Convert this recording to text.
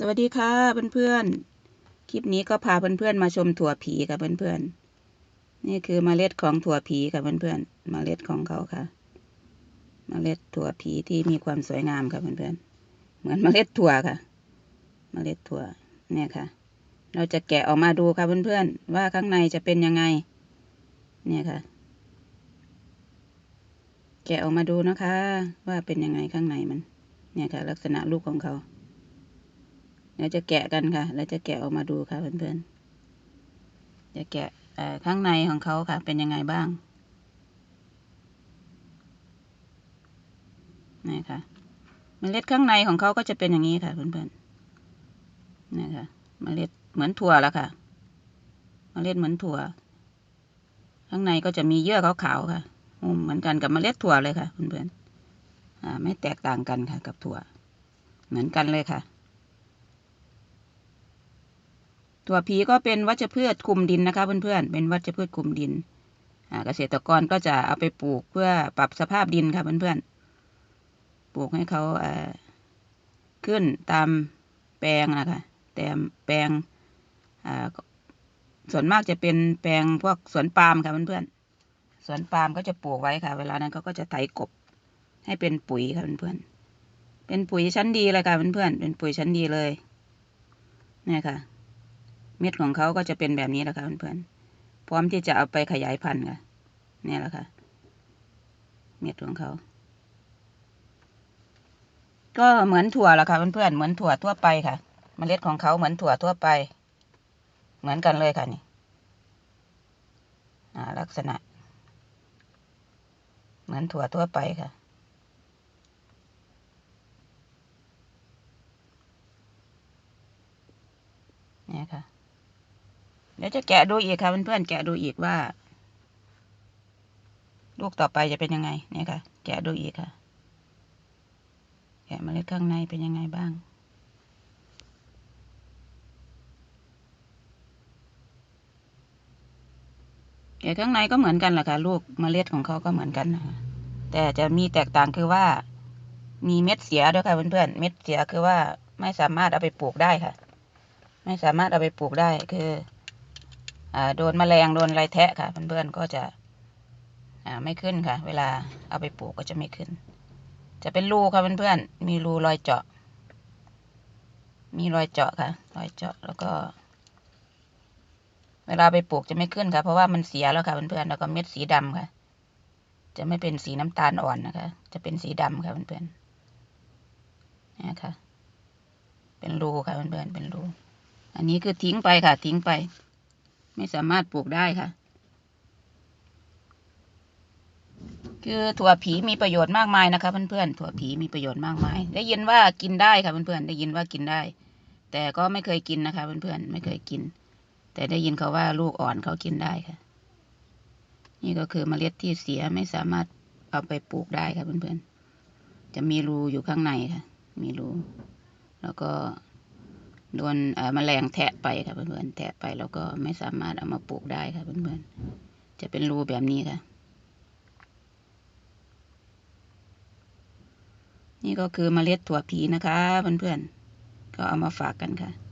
สวัสดีค่ะเพื่อนๆ คลิปนี้ก็พาเพื่อนๆมาชมถั่วผีกับเพื่อนๆ นี่คือเมล็ดของถั่วผีกับเพื่อนๆเมล็ดของเขาค่ะเมล็ดถั่วผีที่มีความสวยงามค่ะเพื่อนๆ เหมือนเมล็ดถั่วค่ะเมล็ดถั่วเนี่ยค่ะ เราจะแกะออกมาดูค่ะเพื่อนๆ ว่าข้างในจะเป็นยังไง เนี่ยค่ะ แกะออกมาดูนะคะ ว่าเป็นยังไงข้างในมัน เนี่ยค่ะ ลักษณะลูกของเขา เราจะแกะกันค่ะเราจะแกะออกมาดูค่ะเพื่อนๆ จะแกะข้างในของเขาค่ะ เป็นยังไงบ้าง นี่ค่ะ เมล็ดข้างในของเขาก็จะเป็นอย่างนี้ค่ะเพื่อนๆ นี่ค่ะ เมล็ดเหมือนถั่วแล้วค่ะ เมล็ดเหมือนถั่ว ข้างในก็จะมีเยื่อขาวๆค่ะเหมือนกันกับเมล็ดถั่วเลยค่ะเพื่อนๆอ่าไม่แตกต่างกันค่ะกับถั่ว เหมือนกันเลยค่ะ ถั่วผีก็เป็นวัชพืชคุมดินนะคะเพื่อนๆ เป็นวัชพืชคุมดินเกษตรกรก็จะเอาไปปลูกเพื่อปรับสภาพดินค่ะเพื่อนๆ ปลูกให้เขาขึ้นตามแปลงนะคะแต่แปลงส่วนมากจะเป็นแปลงพวกสวนปาล์มค่ะเพื่อนๆ สวนปาล์มก็จะปลูกไว้ค่ะ เวลานั้นเขาก็จะไถกบให้เป็นปุ๋ยค่ะเพื่อนๆ เป็นปุ๋ยชั้นดีเลยค่ะเพื่อนๆ เป็นปุ๋ยชั้นดีเลยนี่ค่ะ เม็ดของเขาก็จะเป็นแบบนี้แหละค่ะเพื่อนๆพร้อมที่จะเอาไปขยายพันธุ์ค่ะนี่แหละค่ะ เม็ดของเขาก็เหมือนถั่วแหละค่ะเพื่อนๆเหมือนถั่วทั่วไปค่ะเมล็ดของเขาเหมือนถั่วทั่วไป เหมือนกันเลยค่ะนี่ลักษณะ เหมือนถั่วทั่วไปค่ะนี่ค่ะ เดี๋ยวจะแกะดูอีกค่ะเพื่อนๆแกะดูอีกว่า ลูกต่อไปจะเป็นยังไงเนี่ยค่ะ แกะดูอีกค่ะ แกะเมล็ดข้างในเป็นยังไงบ้างแกะข้างในก็เหมือนกันแหละค่ะ ลูกเมล็ดของเขาก็เหมือนกันนะคะแต่จะมีแตกต่างคือว่า มีเม็ดเสียด้วยค่ะเพื่อนๆเม็ดเสียคือว่าไม่สามารถเอาไปปลูกได้ค่ะ ไม่สามารถเอาไปปลูกได้คือ โดนแมลงโดนอะไรแทะค่ะเพื่อนๆก็จะไม่ขึ้นค่ะ เวลาเอาไปปลูกก็จะไม่ขึ้น จะเป็นรูค่ะเพื่อนๆมีรูรอยเจาะ มีรอยเจาะค่ะ รอยเจาะแล้วก็ เวลาไปปลูกจะไม่ขึ้นค่ะ เพราะว่ามันเสียแล้วค่ะเพื่อนๆแล้วก็เม็ดสีดำค่ะ จะไม่เป็นสีน้ำตาลอ่อนนะคะ จะเป็นสีดำค่ะเพื่อนๆนี่ค่ะ เป็นรูค่ะเพื่อนๆเป็นรูอันนี้คือทิ้งไปค่ะ ทิ้งไป ไม่สามารถปลูกได้ค่ะ คือถั่วผีมีประโยชน์มากมายนะคะ เพื่อนๆถั่วผีมีประโยชน์มากมาย ได้ยินว่ากินได้ค่ะเพื่อนๆได้ยินว่ากินได้ แต่ก็ไม่เคยกินนะคะเพื่อนๆไม่เคยกิน แต่ได้ยินเขาว่าลูกอ่อนเขากินได้ค่ะ นี่ก็คือเมล็ดที่เสียไม่สามารถเอาไปปลูกได้ค่ะเพื่อนๆจะมีรูอยู่ข้างในค่ะ มีรูแล้วก็ โดนแมลงแทะไปค่ะเพื่อนๆ แทะไปแล้วก็ไม่สามารถเอามาปลูกได้ค่ะเพื่อนๆ จะเป็นรูแบบนี้ค่ะ นี่ก็คือเมล็ดถั่วผีนะคะเพื่อนๆ ก็เอามาฝากกันค่ะ